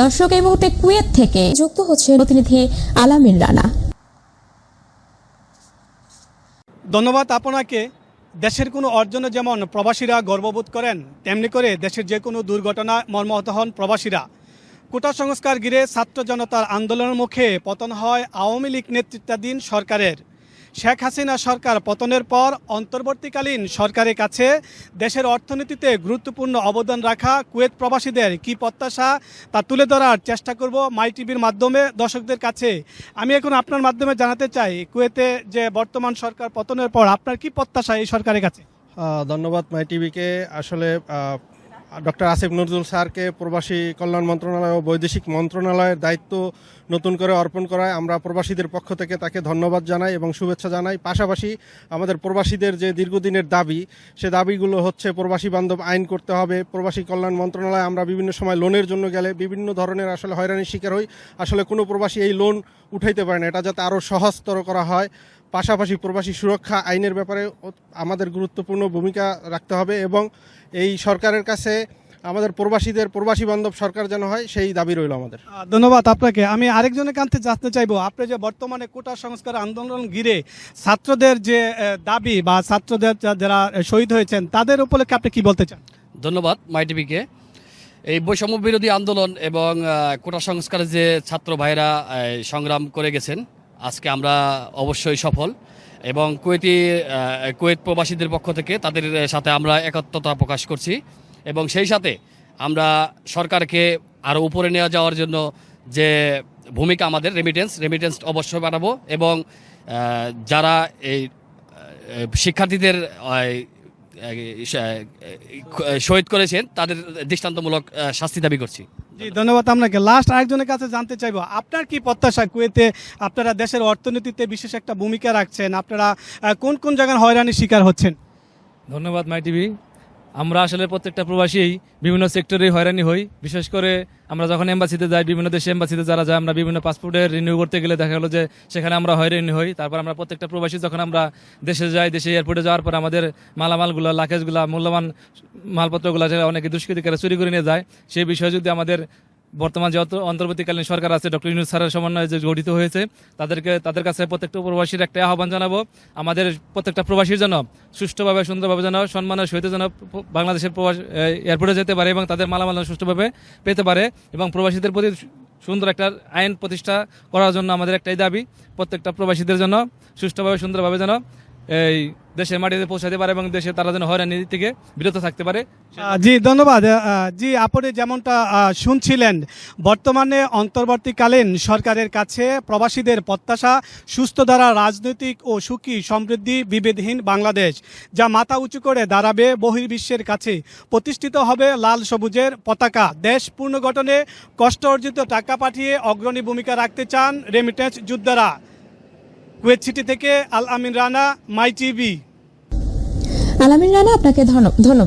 দর্শক এই মুহূর্তে কুয়েত থেকে যুক্ত হচ্ছে প্রতিনিধি আলামিন রানা। ধন্যবাদ আপনাকে। দেশের কোনো অর্জনে যেমন প্রবাসীরা গর্ববোধ করেন, তেমনি করে দেশের যে কোনো দুর্ঘটনা মর্মাহত হন প্রবাসীরা। কোটা সংস্কার ঘিরে ছাত্র জনতার আন্দোলনের মুখে পতন হয় আওয়ামী লীগ নেতৃত্বাধীন সরকারের। শেখ হাসিনা সরকার পতনের পর অন্তর্বর্তীকালীন সরকারের কাছে দেশের অর্থনীতিতে গুরুত্বপূর্ণ অবদান রাখা কুয়েত প্রবাসীদের কি প্রত্যাশা তা তুলে ধরার চেষ্টা করব মাই টিভির মাধ্যমে। দর্শকদের কাছে আমি এখন আপনার মাধ্যমে জানাতে চাই, কুয়েতে যে বর্তমান সরকার পতনের পর আপনার কি প্রত্যাশা এই সরকারের কাছে? ধন্যবাদ মাই টিভিকে। আসলে ডক্টর আসিফ নজরুল স্যারকে প্রবাসী কল্যাণ মন্ত্রণালয় ও বৈদেশিক মন্ত্রণালয়ের দায়িত্ব নতুন করে অর্পণ করায় আমরা প্রবাসীদের পক্ষ থেকে তাকে ধন্যবাদ জানাই এবং শুভেচ্ছা জানাই। পাশাপাশি আমাদের প্রবাসীদের যে দীর্ঘদিনের দাবি, সে দাবিগুলো হচ্ছে প্রবাসী বান্ধব আইন করতে হবে, প্রবাসী কল্যাণ মন্ত্রণালয় আমরা বিভিন্ন সময় লোনের জন্য গেলে বিভিন্ন ধরনের আসলে হয়রানির শিকার হই। আসলে কোনো প্রবাসী এই লোন উঠাইতে পারে না, এটা যাতে আরও সহজতর করা হয়। পাশাপাশি প্রবাসী সুরক্ষা আইনের ব্যাপারে আমাদের গুরুত্বপূর্ণ ভূমিকা রাখতে হবে এবং এই সরকারের কাছে আমাদের প্রবাসীদের প্রবাসী বান্ধব সরকার যেন হয় সেই দাবি রইল আমাদের। ধন্যবাদ আপনাকে। আমি আরেকজনের কাছে জানতে চাইব আপনি যে বর্তমানে কোটা সংস্কার আন্দোলন ঘিরে ছাত্রদের যে দাবি বা ছাত্রদের যারা শহীদ হয়েছেন তাদের উপলক্ষে আপনি কি বলতে চান? ধন্যবাদ মাইটিভিকে। এই বৈষম্য বিরোধী আন্দোলন এবং কোটা সংস্কারের যে ছাত্র ভাইরা সংগ্রাম করে গেছেন আজকে আমরা অবশ্যই সফল। এবং কুয়েতি কুয়েত প্রবাসীদের পক্ষ থেকে তাদের সাথে আমরা একাত্মতা প্রকাশ করছি। এবং সেই সাথে আমরা সরকারকে আরও উপরে নিয়ে যাওয়ার জন্য যে ভূমিকা আমাদের রেমিটেন্স রেমিটেন্স অবশ্যই বাড়াবো। এবং যারা এই শিক্ষার্থীদের শহীদ করেছেন, তাদের দৃষ্টান্তমূলক শাস্তি দাবি করছি। জি, ধন্যবাদ আপনাকে। লাস্ট আরেকজনের কাছে জানতে চাইব, আপনার কি প্রত্যাশা কুয়েতে? আপনারা দেশের অর্থনীতিতে বিশেষ একটা ভূমিকা রাখছেন, আপনারা কোন কোন জায়গায় হয়রানির শিকার হচ্ছেন? ধন্যবাদ, মাই টিভি। আমরা আসলে প্রত্যেকটা প্রবাসীই বিভিন্ন সেক্টরে হয়রানি হই। বিশেষ করে আমরা যখন এম্বাসিতে যাই, বিভিন্ন দেশে এম্বাসিতে যারা যায়, আমরা বিভিন্ন পাসপোর্টে রিনিউ করতে গেলে দেখা গেলো যে সেখানে আমরা হয়রানি হই। তারপর আমরা প্রত্যেকটা প্রবাসী যখন আমরা দেশে যাই, দেশে এয়ারপোর্টে যাওয়ার পর আমাদের মালামালগুলো লাকেজগুলো মূল্যবান মালপত্রগুলো অনেকে দুষ্কৃতিকারা চুরি করে নিয়ে যায়, সেই বিষয়ে যদি আমাদের বর্তমান যে অন্ত- অন্তর্বর্তীকালীন সরকার আছে, ডক্টর ইউনুস স্যারের সমন্বয়ে যে গঠিত হয়েছে, তাদেরকে তাদের কাছে প্রত্যেকটা প্রবাসীর একটা আহ্বান জানাব, আমাদের প্রত্যেকটা প্রবাসীর জন্য সুষ্ঠুভাবে, সুন্দরভাবে যেন সম্মানের সহিত যেন বাংলাদেশের প্রবাস এয়ারপোর্টে যেতে পারে এবং তাদের মালামাল সুষ্ঠুভাবে পেতে পারে এবং প্রবাসীদের প্রতি সুন্দর একটা আইন প্রতিষ্ঠা করার জন্য আমাদের একটাই দাবি, প্রত্যেকটা প্রবাসীদের জন্য সুষ্ঠুভাবে, সুন্দরভাবে যেন এই দেশের মাটিতে পৌঁছাতে পারে এবং দেশে তারা যেন হয়রানি থেকে বিরত থাকতে পারে। জি, ধন্যবাদ। জি, আপনি যেমনটা শুনছিলেন, বর্তমানে অন্তর্বর্তীকালীন সরকারের কাছে প্রবাসীদের প্রত্যাশা সুস্থ দ্বারা রাজনৈতিক ও সুখী সমৃদ্ধি বিভেদহীন বাংলাদেশ, যা মাথা উঁচু করে দাঁড়াবে বহির্বিশ্বের কাছে। প্রতিষ্ঠিত হবে লাল সবুজের পতাকা। দেশ পুনর্গঠনে কষ্ট অর্জিত টাকা পাঠিয়ে অগ্রণী ভূমিকা রাখতে চান রেমিটেন্স যোদ্ধারা। কুয়েত সিটি থেকে আল আমিন রানা মাই টিভি। আল আমিন রানা আপনাকে ধন্য- ধন্যবাদ।